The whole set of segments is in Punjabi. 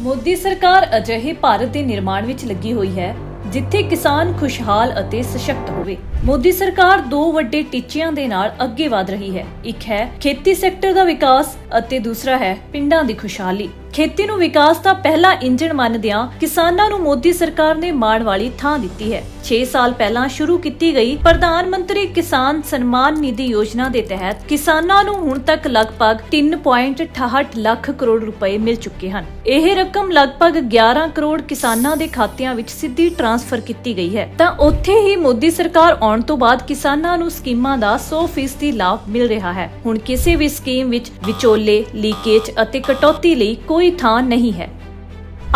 ਮੋਦੀ ਸਰਕਾਰ ਅਜਿਹੇ ਭਾਰਤ ਦੇ ਨਿਰਮਾਣ ਵਿੱਚ ਲੱਗੀ ਹੋਈ ਹੈ, ਜਿੱਥੇ ਕਿਸਾਨ ਖੁਸ਼ਹਾਲ ਅਤੇ ਸਸ਼ਕਤ ਹੋਵੇ। ਮੋਦੀ ਸਰਕਾਰ ਦੋ ਵੱਡੇ ਟੀਚਿਆਂ ਦੇ ਨਾਲ ਅੱਗੇ ਵਧ ਰਹੀ ਹੈ। ਇੱਕ ਹੈ ਖੇਤੀ ਸੈਕਟਰ ਦਾ ਵਿਕਾਸ ਅਤੇ ਦੂਸਰਾ ਹੈ ਪਿੰਡਾਂ ਦੀ ਖੁਸ਼ਹਾਲੀ। ਖੇਤੀ ਨੂੰ ਵਿਕਾਸ ਦਾ ਪਹਿਲਾ ਇੰਜਣ ਮੰਨਦਿਆਂ ਕਿਸਾਨਾਂ ਨੂੰ ਮੋਦੀ ਸਰਕਾਰ ਨੇ ਮਾਣ ਵਾਲੀ ਥਾਂ ਦਿੱਤੀ ਹੈ। 6 ਸਾਲ ਪਹਿਲਾਂ ਸ਼ੁਰੂ ਕੀਤੀ ਗਈ ਪ੍ਰਧਾਨ ਮੰਤਰੀ ਕਿਸਾਨ ਸਨਮਾਨ ਨਿਧੀ ਯੋਜਨਾ ਦੇ ਤਹਿਤ ਕਿਸਾਨਾਂ ਨੂੰ ਹੁਣ ਤੱਕ ਲਗਭਗ 3.68 ਲੱਖ ਕਰੋੜ ਰੁਪਏ ਮਿਲ ਚੁੱਕੇ ਹਨ। ਇਹ ਰਕਮ ਲਗਭਗ 11 ਕਰੋੜ ਕਿਸਾਨਾਂ ਦੇ ਖਾਤਿਆਂ ਵਿੱਚ ਸਿੱਧੀ ਟ੍ਰਾਂਸਫਰ ਕੀਤੀ ਗਈ ਹੈ। ਤਾਂ ਉੱਥੇ ਹੀ ਮੋਦੀ ਸਰਕਾਰ ਆਉਣ ਤੋਂ ਬਾਅਦ ਕਿਸਾਨਾਂ ਨੂੰ ਸਕੀਮਾਂ ਦਾ 100% ਲਾਭ ਮਿਲ ਰਿਹਾ ਹੈ। ਹੁਣ ਕਿਸੇ ਵੀ ਸਕੀਮ ਵਿੱਚ ਵਿਚੋਲੇ, ਲੀਕੇਜ ਅਤੇ ਕਟੌਤੀ ਲਈ ਕੋਈ ਥਾਂ ਨਹੀਂ ਹੈ।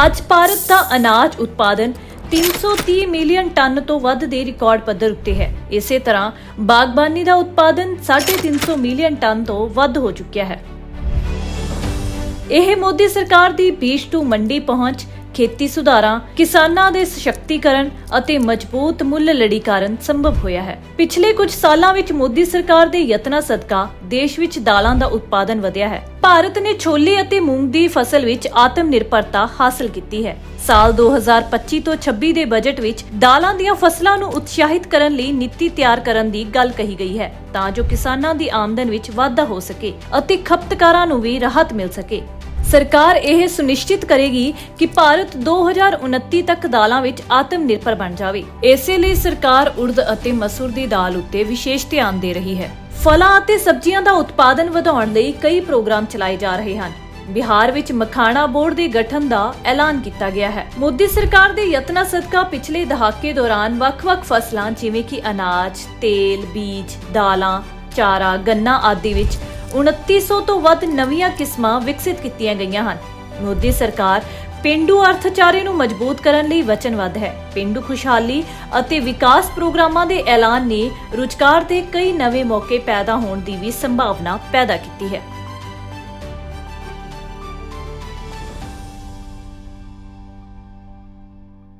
ਅੱਜ ਭਾਰਤ ਦਾ ਅਨਾਜ ਉਤਪਾਦਨ 330 ਮਿਲੀਅਨ ਟਨ ਤੋਂ ਵੱਧ ਦੇ ਰਿਕਾਰਡ ਪੱਧਰ ਉੱਤੇ ਹੈ। ਇਸੇ ਤਰ੍ਹਾਂ ਬਾਗਬਾਨੀ ਦਾ ਉਤਪਾਦਨ 350 ਮਿਲੀਅਨ ਟਨ ਤੋਂ ਵੱਧ ਹੋ ਚੁੱਕਿਆ ਹੈ। ਇਹ ਮੋਦੀ ਸਰਕਾਰ ਦੀ ਬੀਜ ਟੂ ਮੰਡੀ ਪਹੁੰਚ ਖੇਤੀ ਸੁਧਾਰਾਂ, ਕਿਸਾਨਾਂ ਦੇ ਸਸ਼ਕਤੀਕਰਨ ਅਤੇ ਮਜ਼ਬੂਤ ਮੁੱਲ ਲੜੀ ਕਾਰਨ ਸੰਭਵ ਹੋਇਆ ਹੈ। ਪਿਛਲੇ ਕੁਝ ਸਾਲਾਂ ਵਿੱਚ ਮੋਦੀ ਸਰਕਾਰ ਦੇ ਯਤਨਾਂ ਸਦਕਾ ਦੇਸ਼ ਵਿੱਚ ਦਾਲਾਂ ਦਾ ਉਤਪਾਦਨ ਵਧਿਆ ਹੈ। ਭਾਰਤ ਨੇ ਛੋਲੇ ਅਤੇ ਮੂੰਗ ਦੀ ਫਸਲ ਵਿੱਚ ਆਤਮ ਨਿਰਭਰਤਾ ਹਾਸਲ ਕੀਤੀ ਹੈ। ਸਾਲ 2025 ਤੋਂ 26 ਦੇ ਬਜਟ ਵਿੱਚ ਦਾਲਾਂ ਦੀਆਂ ਫਸਲਾਂ ਨੂੰ ਉਤਸ਼ਾਹਿਤ ਕਰਨ ਲਈ ਨੀਤੀ ਤਿਆਰ ਕਰਨ ਦੀ ਗੱਲ ਕਹੀ ਗਈ ਹੈ, ਤਾਂ ਜੋ ਕਿਸਾਨਾਂ ਦੀ ਆਮਦਨ ਵਿੱਚ ਵਾਧਾ ਹੋ ਸਕੇ ਅਤੇ ਖਪਤਕਾਰਾਂ ਨੂੰ ਵੀ ਰਾਹਤ ਮਿਲ ਸਕੇ। ਸਰਕਾਰ ਇਹ ਸੁਨਿਸ਼ਚਿਤ ਕਰੇਗੀ ਕਿ ਭਾਰਤ 2029 ਤੱਕ ਦਾਲਾਂ ਵਿੱਚ ਆਤਮ ਨਿਰਭਰ ਬਣ ਜਾਵੇ। ਇਸੇ ਲਈ ਸਰਕਾਰ ਉੜਦ ਅਤੇ ਮਸੂਰ ਦੀ ਦਾਲ ਉੱਤੇ ਵਿਸ਼ੇਸ਼ ਧਿਆਨ ਦੇ ਰਹੀ ਹੈ। ਫਲਾਂ ਅਤੇ ਸਬਜ਼ੀਆਂ ਦਾ ਉਤਪਾਦਨ ਵਧਾਉਣ ਲਈ ਕਈ ਪ੍ਰੋਗਰਾਮ ਚਲਾਏ ਜਾ ਰਹੇ ਹਨ। ਬਿਹਾਰ ਵਿੱਚ ਮਖਾਣਾ ਬੋਰਡ ਦੇ ਗਠਨ ਦਾ ਐਲਾਨ ਕੀਤਾ ਗਿਆ ਹੈ। ਮੋਦੀ ਸਰਕਾਰ ਦੇ ਯਤਨਾਂ ਸਦਕਾ ਪਿਛਲੇ ਦਹਾਕੇ ਦੌਰਾਨ ਵੱਖ-ਵੱਖ ਫਸਲਾਂ ਜਿਵੇਂ ਕਿ ਅਨਾਜ, ਤੇਲ, ਬੀਜ, ਦਾਲਾਂ, ਚਾਰਾ, ਗੰਨਾ ਆਦਿ ਵਿੱਚ 2900 ਤੋਂ ਵੱਧ ਨਵੀਆਂ ਕਿਸਮਾਂ ਵਿਕਸਿਤ ਕੀਤੀਆਂ ਗਈਆਂ ਹਨ। ਮੋਦੀ ਸਰਕਾਰ ਪਿੰਡੂ ਅਰਥਚਾਰੇ ਨੂੰ ਮਜ਼ਬੂਤ ਕਰਨ ਲਈ ਵਚਨਬੱਧ ਹੈ। ਪਿੰਡੂ ਖੁਸ਼ਹਾਲੀ ਅਤੇ ਵਿਕਾਸ ਪ੍ਰੋਗਰਾਮਾਂ ਦੇ ਐਲਾਨ ਨੇ ਰੁਜ਼ਗਾਰ ਦੇ ਕਈ ਨਵੇਂ ਮੌਕੇ ਪੈਦਾ ਹੋਣ ਦੀ ਵੀ ਸੰਭਾਵਨਾ ਪੈਦਾ ਕੀਤੀ ਹੈ।